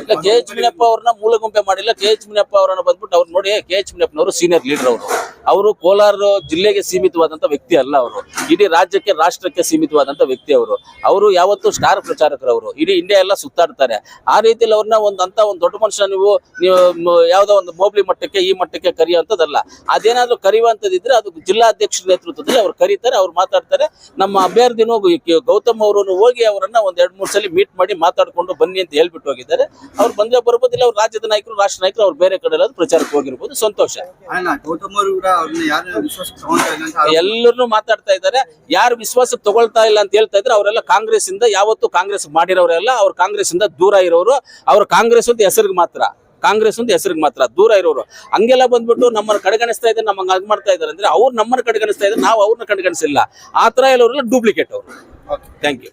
ಇಲ್ಲ, K H Muniyappa ಅವ್ರನ್ನ ಮೂಲ ಗುಂಪೆ ಮಾಡಿಲ್ಲ. ಕೆ ಎಚ್ ಮುನಿಯಪ್ಪ ಅವರನ್ನ ಬಂದ್ಬಿಟ್ಟು ಅವ್ರು ನೋಡಿ ಕೆ ಎಚ್ ಮುನಿಯಪ್ಪನವರು ಸೀನಿಯರ್ ಲೀಡರ್ ಅವರು. ಅವರು ಕೋಲಾರ ಜಿಲ್ಲೆಗೆ ಸೀಮಿತವಾದಂತ ವ್ಯಕ್ತಿ ಅಲ್ಲ ಅವರು. ಇಡೀ ರಾಜ್ಯಕ್ಕೆ, ರಾಷ್ಟ್ರಕ್ಕೆ ಸೀಮಿತವಾದಂತ ವ್ಯಕ್ತಿ ಅವರು. ಅವರು ಯಾವತ್ತೂ ಸ್ಟಾರ್ ಪ್ರಚಾರಕರು ಅವರು ಇಡೀ ಇಂಡಿಯಾ ಎಲ್ಲ ಸುತ್ತಾಡ್ತಾರೆ. ಆ ರೀತಿಯಲ್ಲಿ ಅವ್ರನ್ನ ಒಂದ್ ಅಂತ ಒಂದು ದೊಡ್ಡ ಮನುಷ್ಯ ನೀವು ನೀವು ಯಾವುದೋ ಒಂದು ಮೋಬ್ಲಿ ಮಟ್ಟಕ್ಕೆ, ಈ ಮಟ್ಟಕ್ಕೆ ಕರೆಯುವಂಥದ್ದಲ್ಲ. ಅದೇನಾದರೂ ಕರೆಯುವಂಥದ್ದಿದ್ರೆ ಅದು ಜಿಲ್ಲಾಧ್ಯಕ್ಷರ ನೇತೃತ್ವದಲ್ಲಿ ಅವ್ರು ಕರೀತಾರೆ, ಅವ್ರು ಮಾತಾಡ್ತಾರೆ. ನಮ್ಮ ಅಭ್ಯರ್ಥಿನೂ ಗೌತಮ್ ಅವರನ್ನು ಹೋಗಿ ಅವರನ್ನ ಒಂದ್ ಎರಡ್ ಮೂರ್ ಸಲ ಮೀಟ್ ಮಾಡಿ ಮಾತಾಡ್ಕೊಂಡು ಬನ್ನಿ ಅಂತ ಹೇಳ್ಬಿಟ್ಟು ಹೋಗಿದ್ದಾರೆ. ಅವ್ರು ಬಂದ್ರೆ ಬರ್ಬೋದಿಲ್ಲ ಅವ್ರು ರಾಜ್ಯದ ನಾಯಕರು, ರಾಷ್ಟ್ರ ನಾಯಕರು ಅವ್ರು ಬೇರೆ ಕಡೆ ಪ್ರಚಾರಕ್ಕೆ ಹೋಗಿರ್ಬೋದು. ಸಂತೋಷ. ಗೌತಮ್ ಅವರು ಕೂಡ ಅವ್ರನ್ನ ಯಾರು ವಿಶ್ವಾಸ ತಗೊಂತಾ ಇಲ್ಲ ಅಂತ ಆರೋಪ. ಎಲ್ಲರನ್ನೂ ಮಾತಾಡ್ತಾ ಇದ್ದಾರೆ. ಯಾರು ವಿಶ್ವಾಸ ತಗೊಳ್ತಾ ಇಲ್ಲ ಅಂತ ಹೇಳ್ತಾ ಇದ್ರೆ ಅವರೆಲ್ಲ ಕಾಂಗ್ರೆಸ್ ಇಂದ ಯಾವತ್ತು ಕಾಂಗ್ರೆಸ್ ಮಾಡಿರೋರೆಲ್ಲ ಅವ್ರು ಕಾಂಗ್ರೆಸ್ ಇಂದ ದೂರ ಇರೋರು. ಅವ್ರು ಕಾಂಗ್ರೆಸ್ ಅಂತ ಹೆಸರಿಗೆ ಮಾತ್ರ ಕಾಂಗ್ರೆಸ್ ಅಂತ ಹೆಸರಿಗೆ ಮಾತ್ರ ದೂರ ಇರೋರು. ಹಂಗೆಲ್ಲ ಬಂದ್ಬಿಟ್ಟು ನಮ್ಮನ್ನ ಕಡೆಗಣಿಸ್ತಾ ಇದ್ದಾರೆ ನಮ್ಮಂಗ್ ಅದ್ ಮಾಡ್ತಾ ಇದ್ದಾರೆ ಅಂದ್ರೆ ಅವ್ರು ನಮ್ಮನ್ನ ಕಡೆಗಣಿಸ್ತಾ ಇದ್ದಾರೆ ನಾವು ಅವ್ರನ್ನ ಕಡೆಗಣಿಸಿಲ್ಲ. ಆ ತರ ಎಲ್ಲವರೆಲ್ಲ ಡೂಪ್ಲಿಕೇಟ್ ಅವರು. Thank you